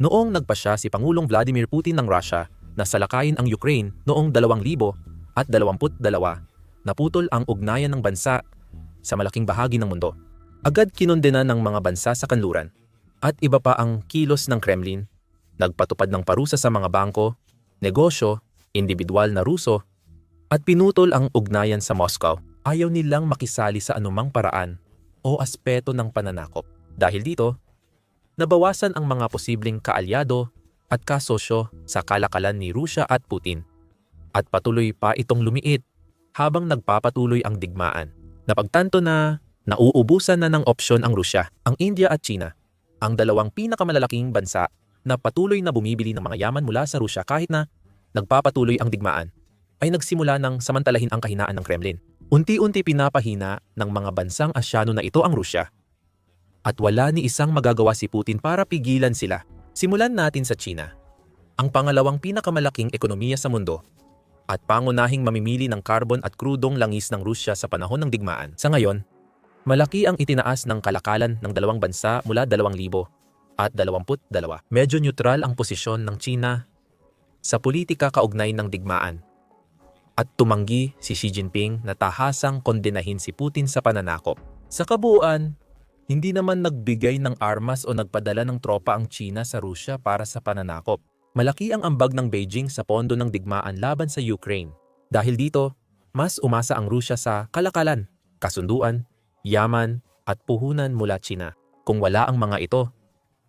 Noong nagpasya si Pangulong Vladimir Putin ng Russia na salakayin ang Ukraine noong 2022, naputol ang ugnayan ng bansa sa malaking bahagi ng mundo. Agad kinondena ng mga bansa sa kanluran at iba pa ang kilos ng Kremlin, nagpatupad ng parusa sa mga bangko, negosyo, individual na Ruso, at pinutol ang ugnayan sa Moscow. Ayaw nilang makisali sa anumang paraan o aspeto ng pananakop. Dahil dito, nabawasan ang mga posibleng kaalyado at kasosyo sa kalakalan ni Rusya at Putin. At patuloy pa itong lumiit habang nagpapatuloy ang digmaan. Napagtanto na nauubusan na ng opsyon ang Rusya, ang India at China, ang dalawang pinakamalalaking bansa na patuloy na bumibili ng mga yaman mula sa Rusya kahit na nagpapatuloy ang digmaan, ay nagsimula ng samantalahin ang kahinaan ng Kremlin. Unti-unti pinapahina ng mga bansang Asyano na ito ang Rusya. At wala ni isang magagawa si Putin para pigilan sila. Simulan natin sa China, ang pangalawang pinakamalaking ekonomiya sa mundo at pangunahing mamimili ng carbon at krudong langis ng Rusya sa panahon ng digmaan. Sa ngayon, malaki ang itinaas ng kalakalan ng dalawang bansa mula 2,000 at 22. Medyo neutral ang posisyon ng China sa politika kaugnay ng digmaan at tumanggi si Xi Jinping na tahasang kondenahin si Putin sa pananakop. Sa kabuuan, hindi naman nagbigay ng armas o nagpadala ng tropa ang China sa Rusya para sa pananakop. Malaki ang ambag ng Beijing sa pondo ng digmaan laban sa Ukraine. Dahil dito, mas umasa ang Rusya sa kalakalan, kasunduan, yaman at puhunan mula China. Kung wala ang mga ito,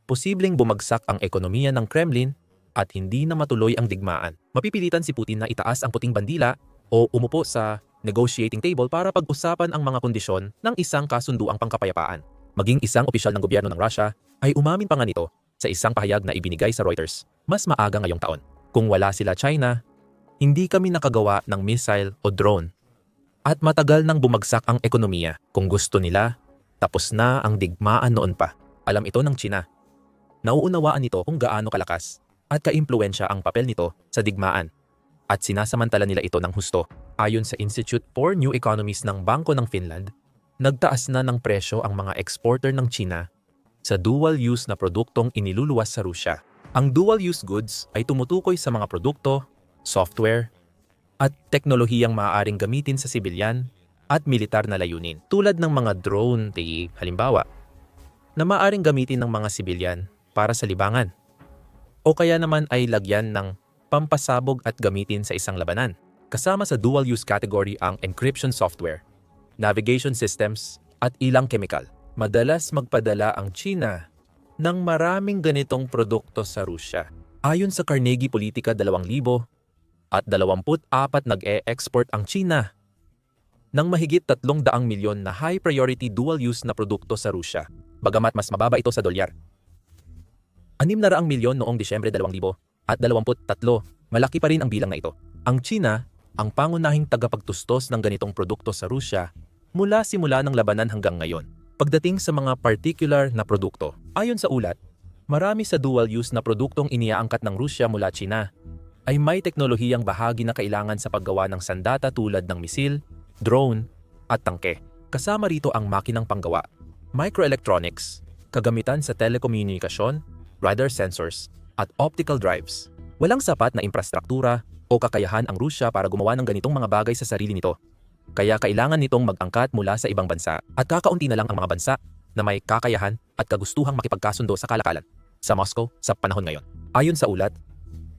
posibleng bumagsak ang ekonomiya ng Kremlin at hindi na matuloy ang digmaan. Mapipilitan si Putin na itaas ang puting bandila o umupo sa negotiating table para pag-usapan ang mga kondisyon ng isang kasunduang pangkapayapaan. Maging isang opisyal ng gobyerno ng Russia ay umamin pa nga nito sa isang pahayag na ibinigay sa Reuters mas maaga ngayong taon. Kung wala sila China, hindi kami nakagawa ng missile o drone. At matagal nang bumagsak ang ekonomiya. Kung gusto nila, tapos na ang digmaan noon pa. Alam ito ng China. Nauunawaan nito kung gaano kalakas at kaimpluensya ang papel nito sa digmaan at sinasamantala nila ito ng husto. Ayon sa Institute for New Economies ng Bangko ng Finland, nagtaas na ng presyo ang mga exporter ng China sa dual-use na produktong iniluluwas sa Rusya. Ang dual-use goods ay tumutukoy sa mga produkto, software, at teknolohiyang maaaring gamitin sa sibilyan at militar na layunin. Tulad ng mga drone, di halimbawa, na maaaring gamitin ng mga sibilyan para sa libangan o kaya naman ay lagyan ng pampasabog at gamitin sa isang labanan. Kasama sa dual-use category ang encryption software, navigation systems, at ilang chemical. Madalas magpadala ang China ng maraming ganitong produkto sa Rusya. Ayon sa Carnegie Politika 2000 at 24 nag-e-export ang China ng mahigit 300 milyon na high-priority dual-use na produkto sa Rusya, bagamat mas mababa ito sa dolyar. 600 milyon noong Disyembre 2000 at 23, malaki pa rin ang bilang na ito. Ang China, ang pangunahing tagapagtustos ng ganitong produkto sa Rusya mula simula ng labanan hanggang ngayon. Pagdating sa mga particular na produkto, ayon sa ulat, marami sa dual-use na produktong iniaangkat ng Rusya mula China ay may teknolohiyang bahagi na kailangan sa paggawa ng sandata tulad ng misil, drone, at tangke. Kasama rito ang makinang panggawa, microelectronics, kagamitan sa telekomunikasyon, radar sensors, at optical drives. Walang sapat na infrastruktura o kakayahan ang Rusya para gumawa ng ganitong mga bagay sa sarili nito. Kaya kailangan nitong mag-angkat mula sa ibang bansa at kakaunti na lang ang mga bansa na may kakayahan at kagustuhang makipagkasundo sa kalakalan sa Moscow sa panahon ngayon. Ayon sa ulat,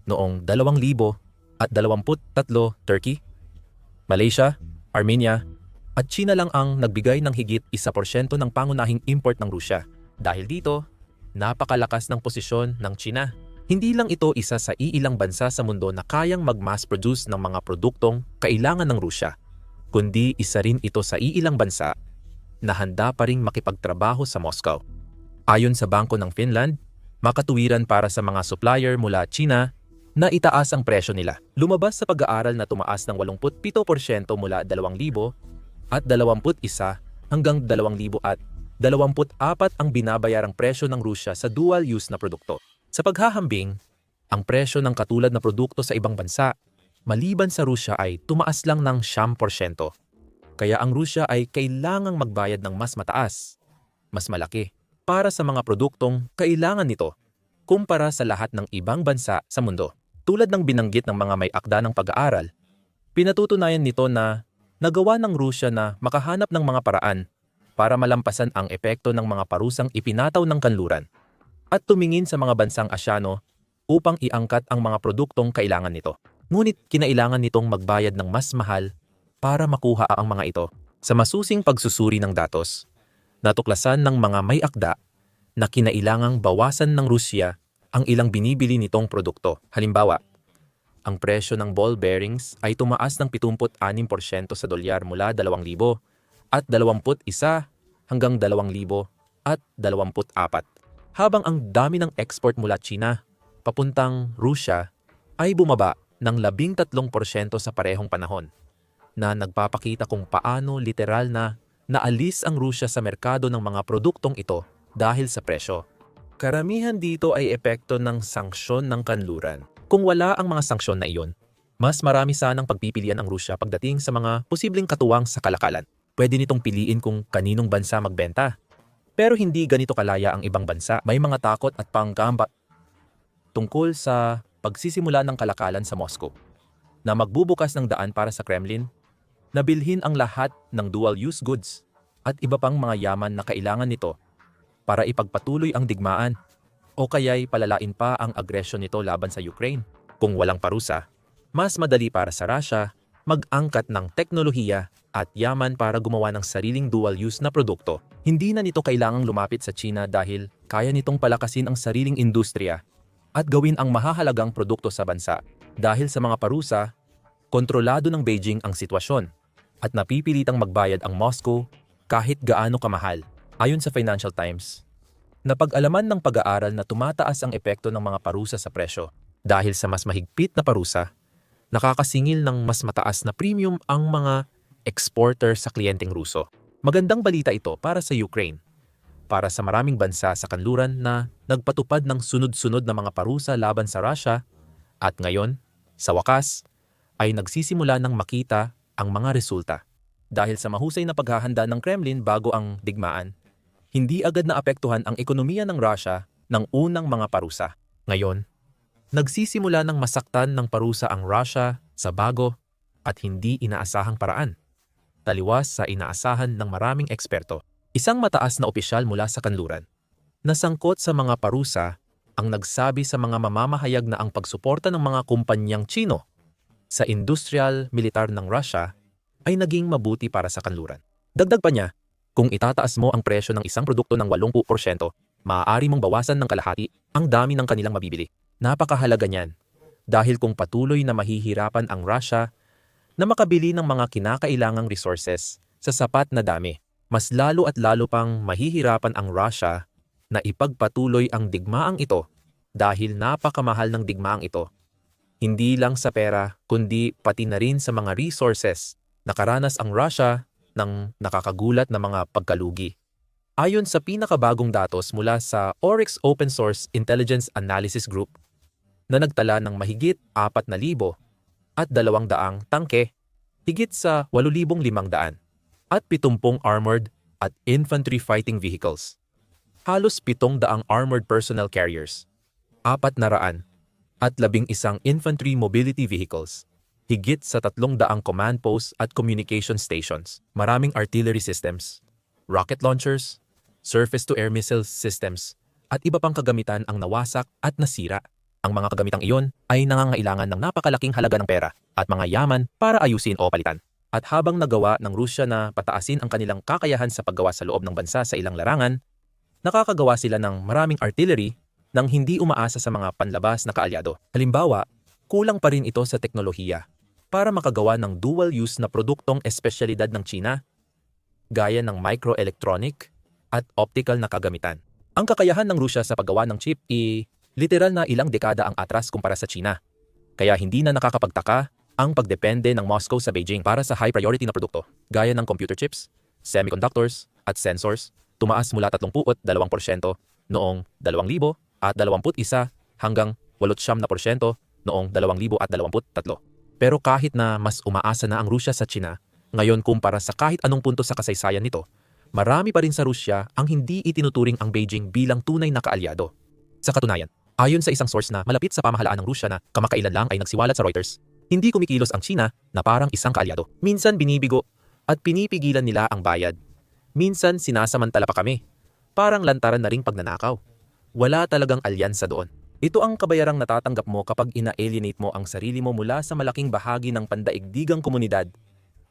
noong 2000 at 23 Turkey, Malaysia, Armenia, at China lang ang nagbigay ng higit 1% ng pangunahing import ng Rusya. Dahil dito, napakalakas ng posisyon ng China. Hindi lang ito isa sa iilang bansa sa mundo na kayang mag-mass produce ng mga produktong kailangan ng Rusya, kundi isa rin ito sa iilang bansa na handa pa ring makipagtrabaho sa Moscow. Ayon sa Bangko ng Finland, makatuwiran para sa mga supplier mula China na itaas ang presyo nila. Lumabas sa pag-aaral na tumaas ng 87% mula 2,000 at 21 hanggang 2,000 at 24 ang binabayarang presyo ng Rusya sa dual-use na produkto. Sa paghahambing, ang presyo ng katulad na produkto sa ibang bansa, maliban sa Rusya ay tumaas lang ng 10%. Kaya ang Rusya ay kailangang magbayad ng mas mataas, mas malaki, para sa mga produktong kailangan nito. kumpara sa lahat ng ibang bansa sa mundo. Tulad ng binanggit ng mga may akda ng pag-aaral, pinatutunayan nito na nagawa ng Rusya na makahanap ng mga paraan para malampasan ang epekto ng mga parusang ipinataw ng kanluran at tumingin sa mga bansang Asyano upang iangkat ang mga produktong kailangan nito. Ngunit kinailangan nitong magbayad ng mas mahal para makuha ang mga ito. Sa masusing pagsusuri ng datos, natuklasan ng mga may akda na kinailangang bawasan ng Rusya ang ilang binibili nitong produkto. Halimbawa, ang presyo ng ball bearings ay tumaas ng 76% sa dolyar mula 2,000 at 21 hanggang 2,000 at 24. Habang ang dami ng export mula China papuntang Rusya ay bumaba ng 13% sa parehong panahon na nagpapakita kung paano literal na naalis ang Rusya sa merkado ng mga produktong ito dahil sa presyo. Karamihan dito ay epekto ng sanksyon ng kanluran. Kung wala ang mga sanksyon na iyon, mas marami sanang pagpipilian ang Rusya pagdating sa mga posibleng katuwang sa kalakalan. Pwede nitong piliin kung kaninong bansa magbenta. Pero hindi ganito kalaya ang ibang bansa. May mga takot at panggamba tungkol sa pagsisimula ng kalakalan sa Moscow na magbubukas ng daan para sa Kremlin na bilhin ang lahat ng dual-use goods at iba pang mga yaman na kailangan nito para ipagpatuloy ang digmaan o kaya'y palalain pa ang agresyon nito laban sa Ukraine. Kung walang parusa, mas madali para sa Russia mag-angkat ng teknolohiya at yaman para gumawa ng sariling dual-use na produkto. Hindi na nito kailangang lumapit sa China dahil kaya nitong palakasin ang sariling industriya at gawin ang mahahalagang produkto sa bansa. Dahil sa mga parusa, kontrolado ng Beijing ang sitwasyon at napipilitang magbayad ang Moscow kahit gaano kamahal. Ayon sa Financial Times, napag-alaman ng pag-aaral na tumataas ang epekto ng mga parusa sa presyo dahil sa mas mahigpit na parusa, nakakasingil ng mas mataas na premium ang mga exporter sa kliyenteng Ruso. Magandang balita ito para sa Ukraine, para sa maraming bansa sa kanluran na nagpatupad ng sunod-sunod na mga parusa laban sa Russia at ngayon, sa wakas, ay nagsisimula ng makita ang mga resulta. Dahil sa mahusay na paghahanda ng Kremlin bago ang digmaan, hindi agad na apektuhan ang ekonomiya ng Russia ng unang mga parusa. Ngayon, nagsisimula ng masaktan ng parusa ang Russia sa bago at hindi inaasahang paraan. Taliwas sa inaasahan ng maraming eksperto. Isang mataas na opisyal mula sa kanluran. Nasangkot sa mga parusa ang nagsabi sa mga mamamahayag na ang pagsuporta ng mga kumpanyang Chino sa industrial militar ng Russia ay naging mabuti para sa kanluran. Dagdag pa niya, kung itataas mo ang presyo ng isang produkto ng 80%, maaari mong bawasan ng kalahati ang dami ng kanilang mabibili. Napakahalaga niyan dahil kung patuloy na mahihirapan ang Russia na makabili ng mga kinakailangang resources sa sapat na dami, mas lalo at lalo pang mahihirapan ang Russia na ipagpatuloy ang digmaang ito dahil napakamahal ng digmaang ito. Hindi lang sa pera, kundi pati na rin sa mga resources. Nakaranas ang Russia ng nakakagulat na mga pagkalugi. Ayon sa pinakabagong datos mula sa Oryx Open Source Intelligence Analysis Group na nagtala ng mahigit 4,000 at 200 tangke, higit sa 8,500 at 70 armored at infantry fighting vehicles. Halos 700 armored personnel carriers, 400 at 11 infantry mobility vehicles higit sa 300 command posts at communication stations, maraming artillery systems, rocket launchers, surface-to-air missile systems, at iba pang kagamitan ang nawasak at nasira. Ang mga kagamitang iyon ay nangangailangan ng napakalaking halaga ng pera at mga yaman para ayusin o palitan. At habang nagawa ng Rusya na pataasin ang kanilang kakayahan sa paggawa sa loob ng bansa sa ilang larangan, nakakagawa sila ng maraming artillery nang hindi umaasa sa mga panlabas na kaalyado. Halimbawa, kulang pa rin ito sa teknolohiya para makagawa ng dual-use na produktong espesyalidad ng China, gaya ng microelectronic at optical na kagamitan. Ang kakayahan ng Rusya sa paggawa ng chip i literal na ilang dekada ang atras kumpara sa China. Kaya hindi na nakakapagtaka ang pagdepende ng Moscow sa Beijing para sa high-priority na produkto, gaya ng computer chips, semiconductors, at sensors, tumaas mula 32% noong 2000 at 21 hanggang 80% noong 2023. Pero kahit na mas umaasa na ang Rusya sa China, ngayon kumpara sa kahit anong punto sa kasaysayan nito, marami pa rin sa Rusya ang hindi itinuturing ang Beijing bilang tunay na kaalyado. Sa katunayan, Ayon sa isang source na malapit sa pamahalaan ng Rusya na kamakailan lang ay nagsiwalat sa Reuters, hindi kumikilos ang China na parang isang kaalyado. Minsan binibigo at pinipigilan nila ang bayad. Minsan sinasamantala pa kami. Parang lantaran na ring pagnanakaw. Wala talagang alyansa doon. Ito ang kabayarang natatanggap mo kapag ina-alienate mo ang sarili mo mula sa malaking bahagi ng pandaigdigang komunidad,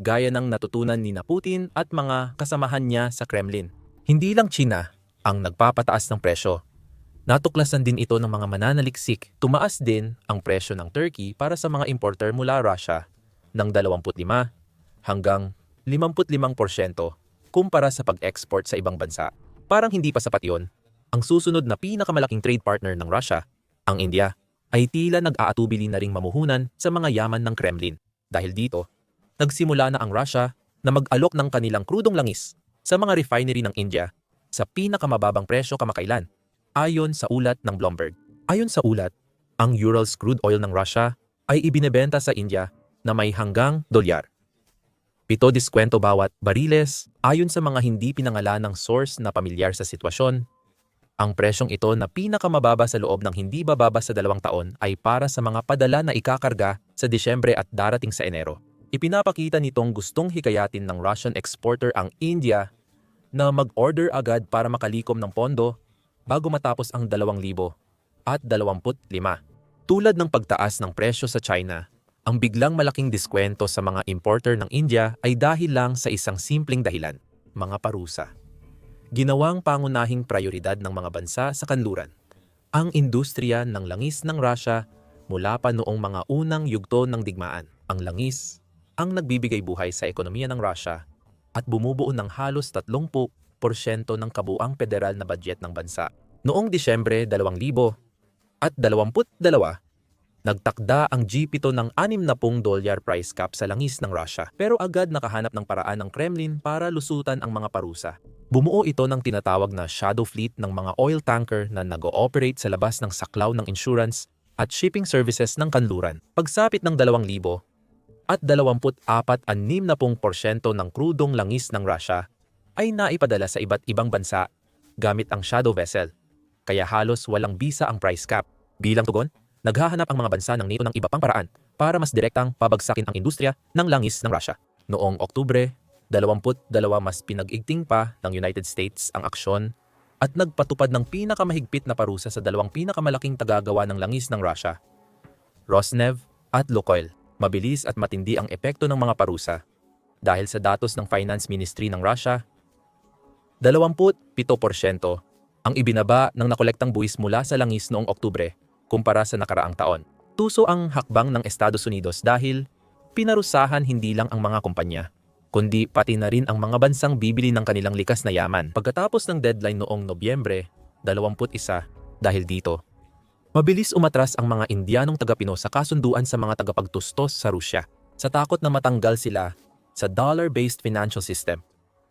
gaya ng natutunan ni na Putin at mga kasamahan niya sa Kremlin. Hindi lang China ang nagpapataas ng presyo. Natuklasan din ito ng mga mananaliksik. Tumaas din ang presyo ng Turkey para sa mga importer mula Russia ng 25 hanggang 55% kumpara sa pag-export sa ibang bansa. Parang hindi pa sapat yon. Ang susunod na pinakamalaking trade partner ng Russia, ang India, ay tila nag-aatubili na ring mamuhunan sa mga yaman ng Kremlin. Dahil dito, nagsimula na ang Russia na mag-alok ng kanilang krudong langis sa mga refinery ng India sa pinakamababang presyo kamakailan, ayon sa ulat ng Bloomberg. Ayon sa ulat, ang Urals crude oil ng Russia ay ibinebenta sa India na may hanggang dolyar. Pito diskwento bawat bariles ayon sa mga hindi pinangalan ng source na pamilyar sa sitwasyon. Ang presyong ito na pinakamababa sa loob ng hindi bababa sa dalawang taon ay para sa mga padala na ikakarga sa Disyembre at darating sa Enero. Ipinapakita nitong gustong hikayatin ng Russian exporter ang India na mag-order agad para makalikom ng pondo bago matapos ang 2,000 at 25. Tulad ng pagtaas ng presyo sa China, ang biglang malaking diskwento sa mga importer ng India ay dahil lang sa isang simpleng dahilan, mga parusa. Ginawang pangunahing prioridad ng mga bansa sa kanluran, ang industriya ng langis ng Russia mula pa noong mga unang yugto ng digmaan. Ang langis ang nagbibigay buhay sa ekonomiya ng Russia at bumubuo ng halos 30% ng kabuang federal na budget ng bansa. Noong Disyembre 2000 at 22, nagtakda ang G7 ng 60 dolyar price cap sa langis ng Russia pero agad nakahanap ng paraan ng Kremlin para lusutan ang mga parusa. Bumuo ito ng tinatawag na shadow fleet ng mga oil tanker na nag-ooperate sa labas ng saklaw ng insurance at shipping services ng kanluran. Pagsapit ng 2,000 at 24 ng krudong langis ng Russia ay naipadala sa iba't ibang bansa gamit ang shadow vessel. Kaya halos walang bisa ang price cap. Bilang tugon, naghahanap ang mga bansa ng NATO ng iba pang paraan para mas direktang pabagsakin ang industriya ng langis ng Russia. Noong Oktubre, 22 mas pinag-igting pa ng United States ang aksyon at nagpatupad ng pinakamahigpit na parusa sa dalawang pinakamalaking tagagawa ng langis ng Russia, Rosneft at Lukoil. Mabilis at matindi ang epekto ng mga parusa. Dahil sa datos ng Finance Ministry ng Russia, 27% ang ibinaba ng nakolektang buwis mula sa langis noong Oktubre kumpara sa nakaraang taon. Tuso ang hakbang ng Estados Unidos dahil pinarusahan hindi lang ang mga kumpanya, kundi pati na rin ang mga bansang bibili ng kanilang likas na yaman. Pagkatapos ng deadline noong Nobyembre 21 dahil dito, Mabilis umatras ang mga Indianong taga-Pino sa kasunduan sa mga tagapagtustos sa Rusya sa takot na matanggal sila sa dollar-based financial system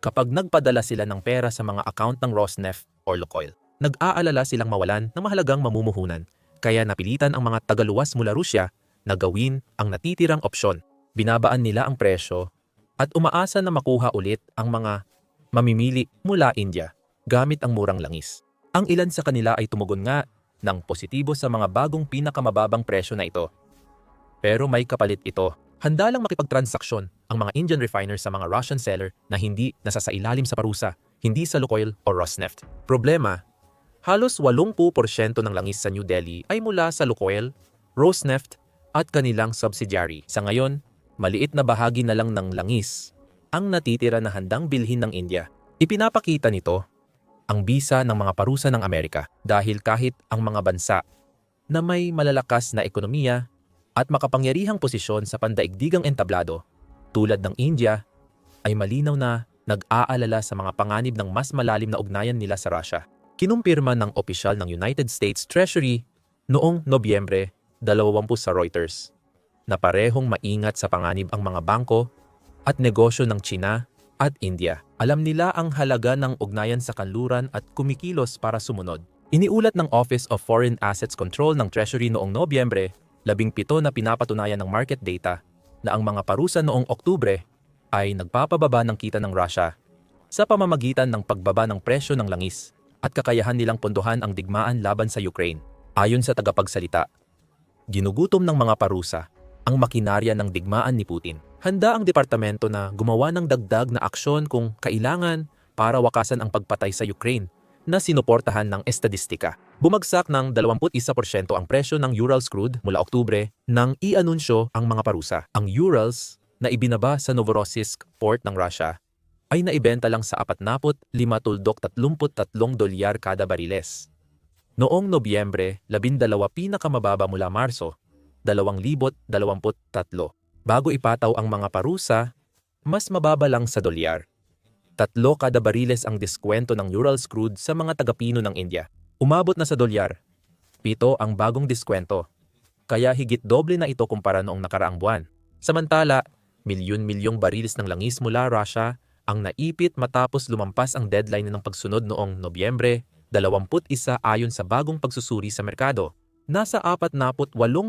kapag nagpadala sila ng pera sa mga account ng Rosneft or Lukoil. Nag-aalala silang mawalan ng mahalagang mamumuhunan kaya napilitan ang mga tagaluwas mula Rusya na gawin ang natitirang opsyon. Binabaan nila ang presyo at umaasa na makuha ulit ang mga mamimili mula India gamit ang murang langis. Ang ilan sa kanila ay tumugon nga ng positibo sa mga bagong pinakamababang presyo na ito. Pero may kapalit ito. Handa lang makipagtransaksyon ang mga Indian refiners sa mga Russian seller na hindi nasasailalim sa parusa, hindi sa Lukoil o Rosneft. Problema, halos 80% ng langis sa New Delhi ay mula sa Lukoil, Rosneft at kanilang subsidiary. Sa ngayon, maliit na bahagi na lang ng langis ang natitira na handang bilhin ng India. Ipinapakita nito ang bisa ng mga parusa ng Amerika dahil kahit ang mga bansa na may malalakas na ekonomiya at makapangyarihang posisyon sa pandaigdigang entablado tulad ng India ay malinaw na nag-aalala sa mga panganib ng mas malalim na ugnayan nila sa Russia. Kinumpirma ng opisyal ng United States Treasury noong Nobyembre 20 sa Reuters na parehong maingat sa panganib ang mga bangko at negosyo ng China at India. Alam nila ang halaga ng ugnayan sa kanluran at kumikilos para sumunod. Iniulat ng Office of Foreign Assets Control ng Treasury noong Nobyembre, labing pito na pinapatunayan ng market data na ang mga parusa noong Oktubre ay nagpapababa ng kita ng Russia sa pamamagitan ng pagbaba ng presyo ng langis at kakayahan nilang pondohan ang digmaan laban sa Ukraine. Ayon sa tagapagsalita, ginugutom ng mga parusa ang makinarya ng digmaan ni Putin. Handa ang departamento na gumawa ng dagdag na aksyon kung kailangan para wakasan ang pagpatay sa Ukraine na sinuportahan ng estadistika. Bumagsak ng 21% ang presyo ng Urals crude mula Oktubre nang i-anunsyo ang mga parusa. Ang Urals na ibinaba sa Novorossiysk port ng Russia ay naibenta lang sa 45 tuldok 33 dolyar kada bariles. Noong Nobyembre, 12 pinakamababa mula Marso, 2023. Bago ipataw ang mga parusa, mas mababa lang sa dolyar. Tatlo kada bariles ang diskwento ng Urals crude sa mga tagapino ng India. Umabot na sa dolyar. Pito ang bagong diskwento. Kaya higit doble na ito kumpara noong nakaraang buwan. Samantala, milyon-milyong bariles ng langis mula Russia ang naipit matapos lumampas ang deadline ng pagsunod noong Nobyembre 21 ayon sa bagong pagsusuri sa merkado. Nasa 48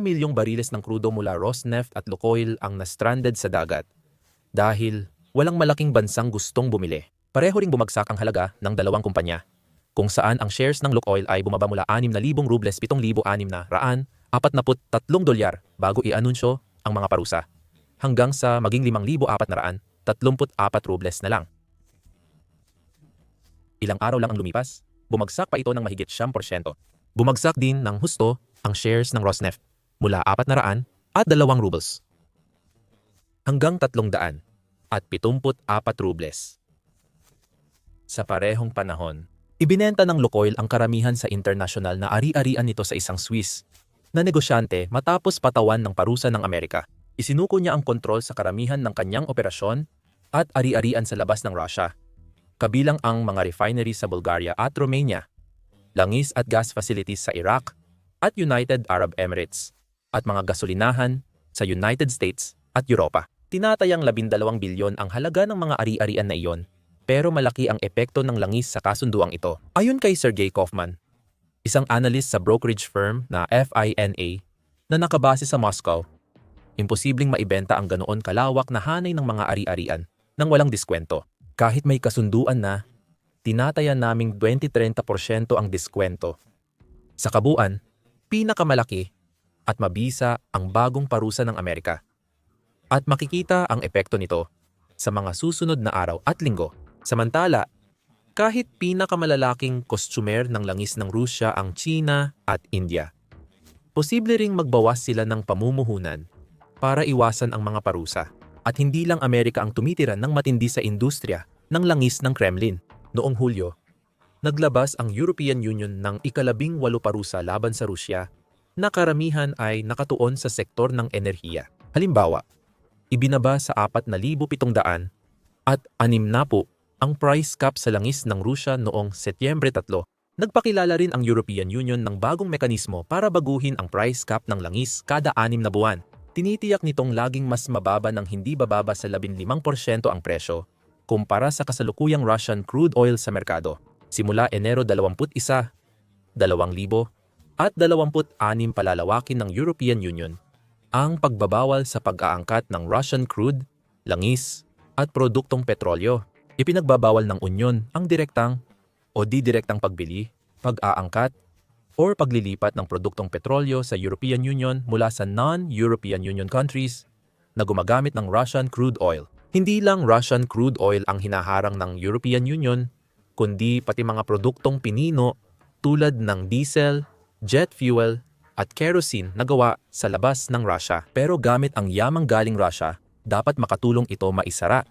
milyong bariles ng krudo mula Rosneft at Lukoil ang na-stranded sa dagat. Dahil walang malaking bansang gustong bumili. Pareho ring bumagsak ang halaga ng dalawang kumpanya, kung saan ang shares ng Lukoil ay bumaba mula 6,000 rubles 7,600 na raan, 43 dolyar bago i-anunsyo ang mga parusa, hanggang sa maging 5,400 34 rubles na lang. Ilang araw lang ang lumipas, bumagsak pa ito ng mahigit 10%. Bumagsak din ng husto ang shares ng Rosneft mula 400 at 2 rubles hanggang 300 at 74 rubles. Sa parehong panahon, ibinenta ng Lukoil ang karamihan sa internasyonal na ari-arian nito sa isang Swiss na negosyante matapos patawan ng parusa ng Amerika. Isinuko niya ang kontrol sa karamihan ng kanyang operasyon at ari-arian sa labas ng Russia, kabilang ang mga refinery sa Bulgaria at Romania, langis at gas facilities sa Iraq at United Arab Emirates, at mga gasolinahan sa United States at Europa. Tinatayang 12 bilyon ang halaga ng mga ari-arian na iyon, pero malaki ang epekto ng langis sa kasunduang ito. Ayon kay Sergey Kaufman, isang analyst sa brokerage firm na FINA na nakabase sa Moscow, imposibleng maibenta ang ganoon kalawak na hanay ng mga ari-arian nang walang diskwento. Kahit may kasunduan na, tinataya naming 20-30% ang diskwento. Sa kabuuan, pinakamalaki at mabisa ang bagong parusa ng Amerika at makikita ang epekto nito sa mga susunod na araw at linggo. Samantala, kahit pinakamalalaking kostumer ng langis ng Rusya ang China at India, posible ring magbawas sila ng pamumuhunan para iwasan ang mga parusa. At hindi lang Amerika ang tumitiran ng matindi sa industriya ng langis ng Kremlin. Noong Hulyo, naglabas ang European Union ng ikalabing walo parusa laban sa Rusya na karamihan ay nakatuon sa sektor ng enerhiya. Halimbawa, ibinaba sa 4,700 at 6 na po ang price cap sa langis ng Rusya noong Setyembre 3. Nagpakilala rin ang European Union ng bagong mekanismo para baguhin ang price cap ng langis kada anim na buwan. Tinitiyak nitong laging mas mababa ng hindi bababa sa 15% ang presyo kumpara sa kasalukuyang Russian crude oil sa merkado. Simula Enero 21, 2000 at 26 palalawakin ng European Union ang pagbabawal sa pag-aangkat ng Russian crude, langis, at produktong petrolyo. Ipinagbabawal ng Union ang direktang o di-direktang pagbili, pag-aangkat, or paglilipat ng produktong petrolyo sa European Union mula sa non-European Union countries na gumagamit ng Russian crude oil. Hindi lang Russian crude oil ang hinaharang ng European Union, kundi pati mga produktong pinino tulad ng diesel, jet fuel, at kerosene na gawa sa labas ng Russia. Pero gamit ang yamang galing Russia, dapat makatulong ito maisara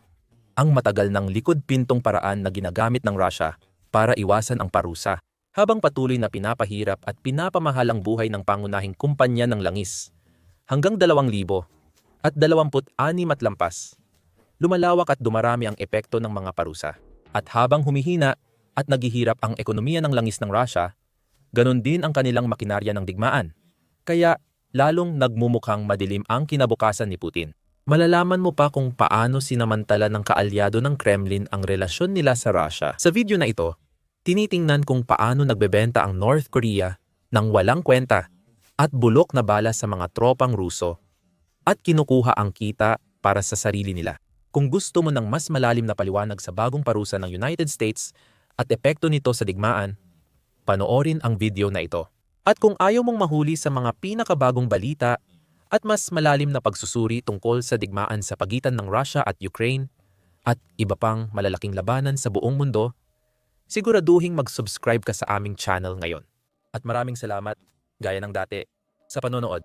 ang matagal ng likod pintong paraan na ginagamit ng Russia para iwasan ang parusa. Habang patuloy na pinapahirap at pinapamahal ang buhay ng pangunahing kumpanya ng langis. Hanggang 2,000 at 26 at lampas, lumalawak at dumarami ang epekto ng mga parusa. At habang humihina at naghihirap ang ekonomiya ng langis ng Russia, Ganon din ang kanilang makinarya ng digmaan. Kaya lalong nagmumukhang madilim ang kinabukasan ni Putin. Malalaman mo pa kung paano sinamantala ng kaalyado ng Kremlin ang relasyon nila sa Russia. Sa video na ito, tinitingnan kung paano nagbebenta ang North Korea ng walang kwenta at bulok na bala sa mga tropang Ruso at kinukuha ang kita para sa sarili nila. Kung gusto mo ng mas malalim na paliwanag sa bagong parusa ng United States at epekto nito sa digmaan, panoorin ang video na ito. At kung ayaw mong mahuli sa mga pinakabagong balita at mas malalim na pagsusuri tungkol sa digmaan sa pagitan ng Russia at Ukraine at iba pang malalaking labanan sa buong mundo, siguraduhing mag-subscribe ka sa aming channel ngayon. At maraming salamat, gaya ng dati, sa panonood.